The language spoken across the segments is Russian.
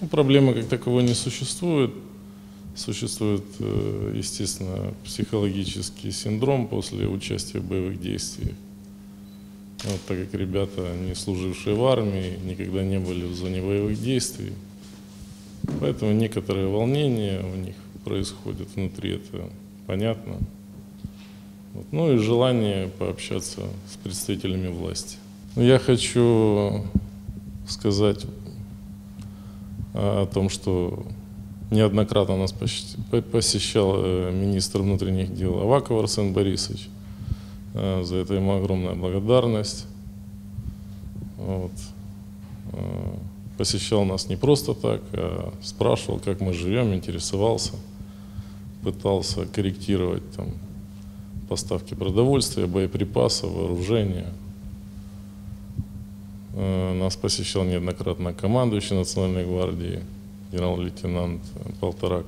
Ну, проблемы как таковой не существует. Существует, э, естественно, психологический синдром после участия в боевых действиях. Вот, так как ребята, не служившие в армии, никогда не были в зоне боевых действий, поэтому некоторые волнения у них происходят внутри, это понятно. Вот. Ну и желание пообщаться с представителями власти. Я хочу сказать о том, что неоднократно нас посещал э, министр внутренних дел Аваков Арсен Борисович. Э, за это ему огромная благодарность. Вот. Э, посещал нас не просто так, а спрашивал, как мы живем, интересовался, пытался корректировать там, поставки продовольствия, боеприпасов, вооружения. Э, нас посещал неоднократно командующий Национальной гвардии, генерал-лейтенант Полторак.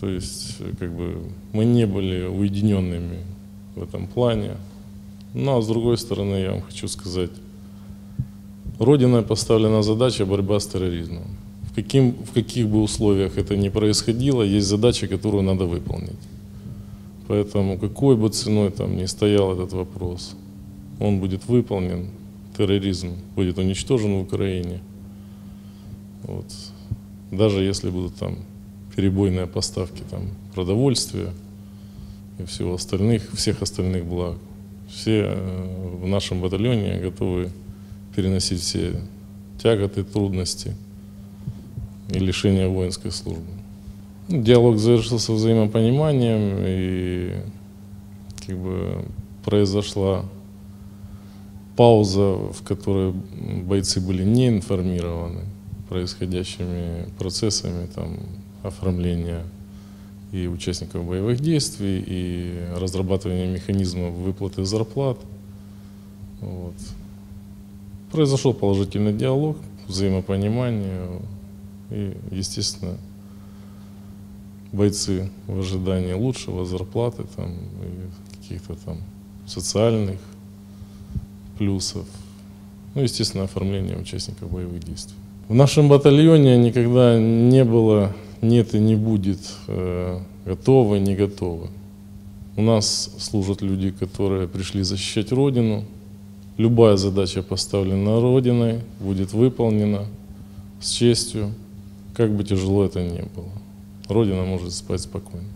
То есть, как бы, мы не были уединенными в этом плане. Но, а с другой стороны, я вам хочу сказать, Родиной поставлена задача борьба с терроризмом. В, каким, в каких бы условиях это ни происходило, есть задача, которую надо выполнить. Поэтому какой бы ценой там ни стоял этот вопрос, он будет выполнен, терроризм будет уничтожен в Украине. Вот. Даже если будут там перебойные поставки там, продовольствия и всего остальных, всех остальных благ. Все э, в нашем батальоне готовы переносить все тяготы, трудности и лишения воинской службы. Ну, диалог завершился взаимопониманием и как бы произошла пауза, в которой бойцы были не информированы происходящими процессами там, оформления и участников боевых действий, и разрабатывания механизмов выплаты зарплат. Вот. Произошел положительный диалог, взаимопонимание, и, естественно, бойцы в ожидании лучшего зарплаты там, и каких-то там социальных плюсов, ну, естественно, оформление участников боевых действий. В нашем батальоне никогда не было нет и не будет э, готовы, не готовы. У нас служат люди, которые пришли защищать Родину. Любая задача, поставленная Родиной, будет выполнена с честью, как бы тяжело это ни было. Родина может спать спокойно.